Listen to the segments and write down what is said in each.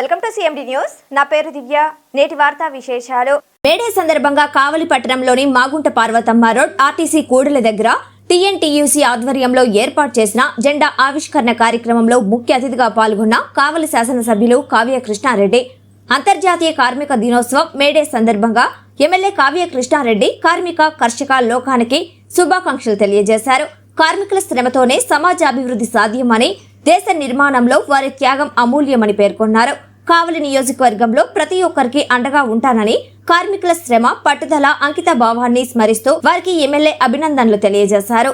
Welcome to CMD news. నా పేరు దివ్య. నేటి వార్తా విశేషాలు. మేడే సందర్భంగా కావలి పట్టణంలోని మాగుంట పార్వతమ్మ రోడ్ ఆర్టీసీ కూడల దగ్గర టీఎన్టీయూసీ ఆధ్వర్యంలో ఏర్పాటు చేసిన జెండా ఆవిష్కరణ కార్యక్రమంలో ముఖ్య అతిథిగా పాల్గొన్న కావలి శాసనసభ్యులు కావ్య కృష్ణారెడ్డి అంతర్జాతీయ కార్మిక దినోత్సవం మేడే సందర్భంగా ఎమ్మెల్యే కావ్య కృష్ణారెడ్డి కార్మిక కర్షక లోకానికి శుభాకాంక్షలు తెలియజేశారు. కార్మికుల శ్రమతోనే సమాజ అభివృద్ధి సాధ్యమని దేశ నిర్మాణంలో వారి త్యాగం అమూల్యమని పేర్కొన్నారు. కావలి నియోజకవర్గంలో ప్రతి ఒక్కరికి అండగా ఉంటానని కార్మికుల శ్రమ పట్టుదల అంకిత భావాన్ని స్మరిస్తూ వారికి ఎమ్మెల్యే అభినందనలు తెలియజేశారు.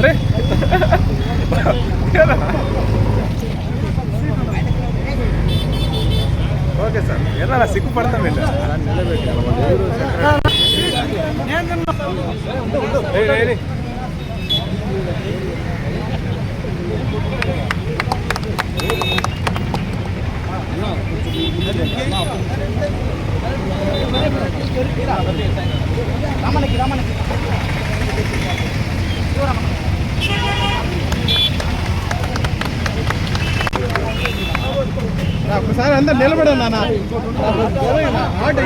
అరే. Okay sir. ఎలా సిగ్గుపడతాం వీళ్ళు ఏయ్, ఏయ్, ఒకసారి అందరు నిలబడి నాన్న ఆట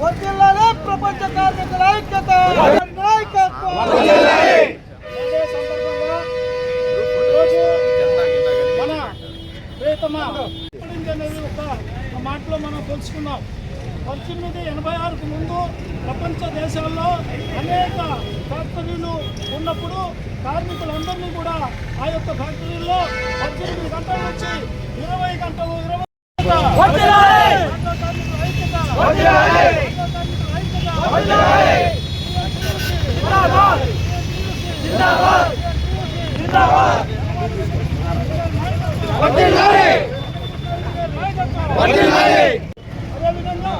వర్ధిల్లాలి ప్రపంచ కార్మికుల ఐక్యత. నాయకత్వం మన ప్రియతమ అనేది ఒక మాటలో మనం తెలుసుకున్నాం పద్దెనిమిది ఎనభై ఆరుకు ముందు ప్రపంచ దేశాల్లో అనేక ఫ్యాక్టరీలు ఉన్నప్పుడు కార్మికులందరినీ కూడా ఆ యొక్క ఫ్యాక్టరీలో పద్దెనిమిది గంటల నుంచి ఇరవై గంటలు ఇరవై అదేవిధంగా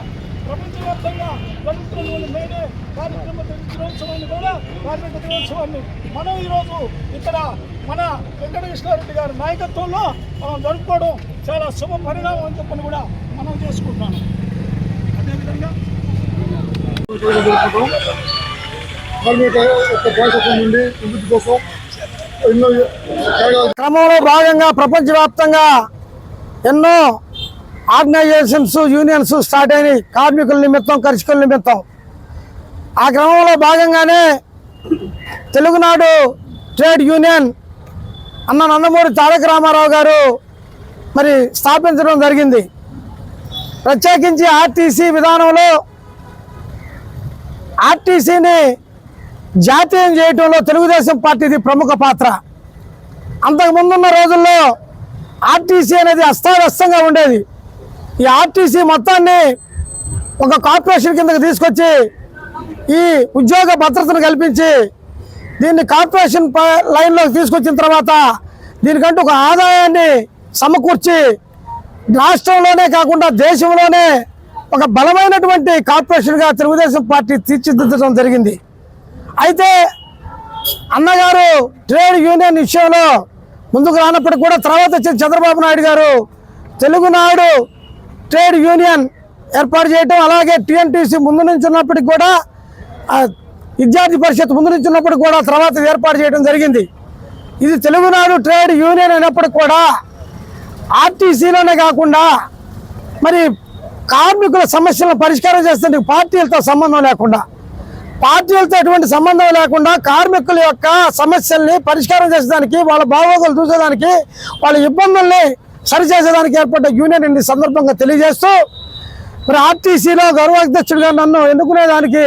ప్రపంచవ్యాప్తంగా జరుగుతున్న మేడే కార్యక్రమ దినోత్సవాన్ని కూడా కార్మిక దినోత్సవాన్ని మనం ఈరోజు ఇక్కడ మన వెంకటకృష్ణారెడ్డి గారి నాయకత్వంలో మనం జరుపుకోవడం చాలా శుభ పరిణామం అని చెప్పని కూడా మనం చేసుకుంటున్నాను అదేవిధంగా కార్మిక నుండి కోసం ఎన్నో క్రమంలో భాగంగా ప్రపంచవ్యాప్తంగా ఎన్నో ఆర్గనైజేషన్స్ యూనియన్స్ స్టార్ట్ అయినాయి. కార్మికుల నిమిత్తం కర్షకుల నిమిత్తం. ఆ క్రమంలో భాగంగానే తెలుగునాడు ట్రేడ్ యూనియన్ అన్న నందమూరి తారక రామారావు గారు మరి స్థాపించడం జరిగింది. ప్రత్యేకించి ఆర్టీసీ విధానంలో ఆర్టీసీని జాతీయం చేయటంలో తెలుగుదేశం పార్టీది ప్రముఖ పాత్ర. అంతకు ముందున్న రోజుల్లో ఆర్టీసీ అనేది అస్తావ్యస్తంగా ఉండేది. ఈ ఆర్టీసీ మొత్తాన్ని ఒక కార్పొరేషన్ కిందకి తీసుకొచ్చి ఈ ఉద్యోగ భద్రతను కల్పించి దీన్ని కార్పొరేషన్ ప- లైన్లోకి తీసుకొచ్చిన తర్వాత దీనికంటూ ఒక ఆదాయాన్ని సమకూర్చి రాష్ట్రంలోనే కాకుండా దేశంలోనే ఒక బలమైనటువంటి కార్పొరేషన్గా తెలుగుదేశం పార్టీ తీర్చిదిద్దడం జరిగింది. అయితే అన్నగారు ట్రేడ్ యూనియన్ విషయంలో ముందుకు రానప్పటికీ కూడా తర్వాత వచ్చిన చంద్రబాబు నాయుడు గారు తెలుగునాడు ట్రేడ్ యూనియన్ ఏర్పాటు చేయటం అలాగే టీఎన్టీసీ ముందు నుంచి ఉన్నప్పటికి కూడా విద్యార్థి పరిషత్ ముందు నుంచి ఉన్నప్పటికి కూడా తర్వాత ఏర్పాటు చేయడం జరిగింది. ఇది తెలుగునాడు ట్రేడ్ యూనియన్ అయినప్పటికి కూడా ఆర్టీసీలోనే కాకుండా మరి కార్మికుల సమస్యలను పరిష్కారం చేస్తే పార్టీలతో సంబంధం లేకుండా పార్టీలతో ఎటువంటి సంబంధం లేకుండా కార్మికుల యొక్క సమస్యల్ని పరిష్కారం చేసేదానికి వాళ్ళ బాగోగులు చూసేదానికి వాళ్ళ ఇబ్బందుల్ని సరిచేసేదానికి ఏర్పడ్డ యూనియన్ ఈ సందర్భంగా తెలియజేస్తూ మరి ఆర్టీసీలో గౌరవాధ్యక్షుడిగా నన్ను ఎన్నుకునేదానికి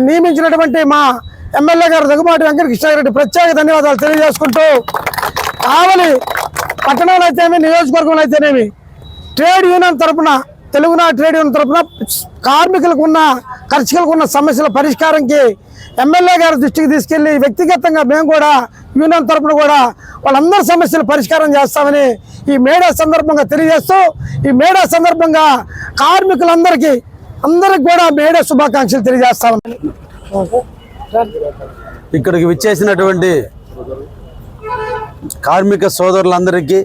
నియమించినటువంటి మా ఎమ్మెల్యే గారు దగ్గుమాటి వెంకటకృష్ణారెడ్డి ప్రత్యేక ధన్యవాదాలు తెలియజేసుకుంటూ కావలి పట్టణంలో అయితేనేమి నియోజకవర్గంలో అయితేనేమి ట్రేడ్ యూనియన్ తరపున తెలుగునా ట్రేడ్ యూనియన్ తరపున కార్మికులకు ఉన్న ఖర్చులకు ఉన్న సమస్యల పరిష్కారంకి ఎమ్మెల్యే గారి దృష్టికి తీసుకెళ్ళి వ్యక్తిగతంగా మేము కూడా యూనియన్ తరపున కూడా వాళ్ళందరి సమస్యలు పరిష్కారం చేస్తామని ఈ మేడా సందర్భంగా తెలియజేస్తూ ఈ మేడా సందర్భంగా కార్మికులందరికీ అందరికి కూడా మేడే శుభాకాంక్షలు తెలియజేస్తామని ఇక్కడికి విచ్చేసినటువంటి కార్మిక సోదరులందరికీ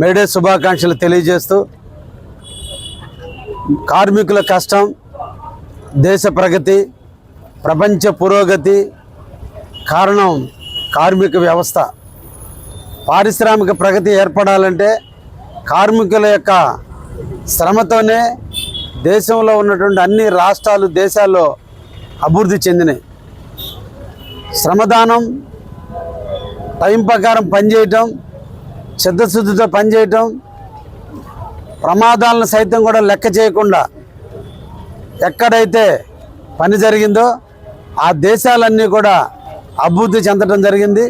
మేడే శుభాకాంక్షలు తెలియజేస్తూ కార్మికుల కష్టం దేశ ప్రగతి ప్రపంచ పురోగతి కారణం కార్మిక వ్యవస్థ. పారిశ్రామిక ప్రగతి ఏర్పడాలంటే కార్మికుల యొక్క శ్రమతోనే దేశంలో ఉన్నటువంటి అన్ని రాష్ట్రాలు దేశాల్లో అభివృద్ధి చెందినాయి. శ్రమదానం టైం ప్రకారం పనిచేయటం చిత్తశుద్ధితో పనిచేయటం ప్రమాదాలను సైతం కూడా లెక్క చేయకుండా ఎక్కడైతే పని జరిగిందో ఆ దేశాలన్నీ కూడా అభివృద్ధి చెందడం జరిగింది.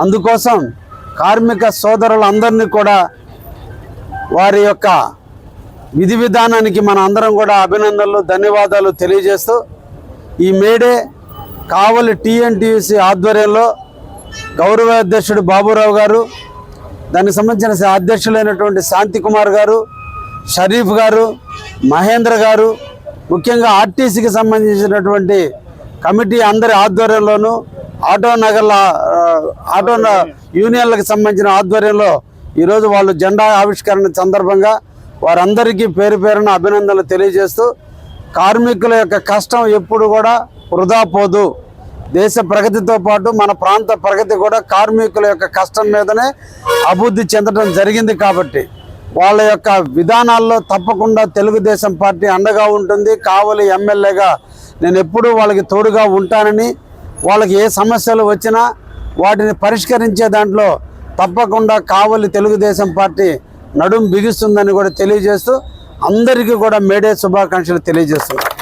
అందుకోసం కార్మిక సోదరులందరినీ కూడా వారి యొక్క విధి విధానానికి మన అందరం కూడా అభినందనలు ధన్యవాదాలు తెలియజేస్తూ ఈ మేడే కావలి టీఎన్టీయూసీ ఆధ్వర్యంలో గౌరవ అధ్యక్షుడు బాబురావు గారు దానికి సంబంధించిన అధ్యక్షులైనటువంటి శాంతికుమార్ గారు షరీఫ్ గారు మహేంద్ర గారు ముఖ్యంగా ఆర్టీసీకి సంబంధించినటువంటి కమిటీ అందరి ఆధ్వర్యంలోనూ ఆటో నగర్ల ఆటో యూనియన్లకు సంబంధించిన ఆధ్వర్యంలో ఈరోజు వాళ్ళు జెండా ఆవిష్కరణ సందర్భంగా వారందరికీ పేరు పేరున అభినందనలు తెలియజేస్తూ కార్మికుల యొక్క కష్టం ఎప్పుడు కూడా వృధా పోదు. దేశ ప్రగతితో పాటు మన ప్రాంత ప్రగతి కూడా కార్మికుల యొక్క కష్టం మీదనే అభివృద్ధి చెందడం జరిగింది కాబట్టి వాళ్ళ యొక్క విధానాల్లో తప్పకుండా తెలుగుదేశం పార్టీ అండగా ఉంటుంది. కావలి ఎమ్మెల్యేగా నేను ఎప్పుడూ వాళ్ళకి తోడుగా ఉంటానని వాళ్ళకి ఏ సమస్యలు వచ్చినా వాటిని పరిష్కరించే దాంట్లో తప్పకుండా కావలి తెలుగుదేశం పార్టీ నడుం బిగిస్తుందని కూడా తెలియజేస్తూ అందరికీ కూడా మేడే శుభాకాంక్షలు తెలియజేస్తున్నారు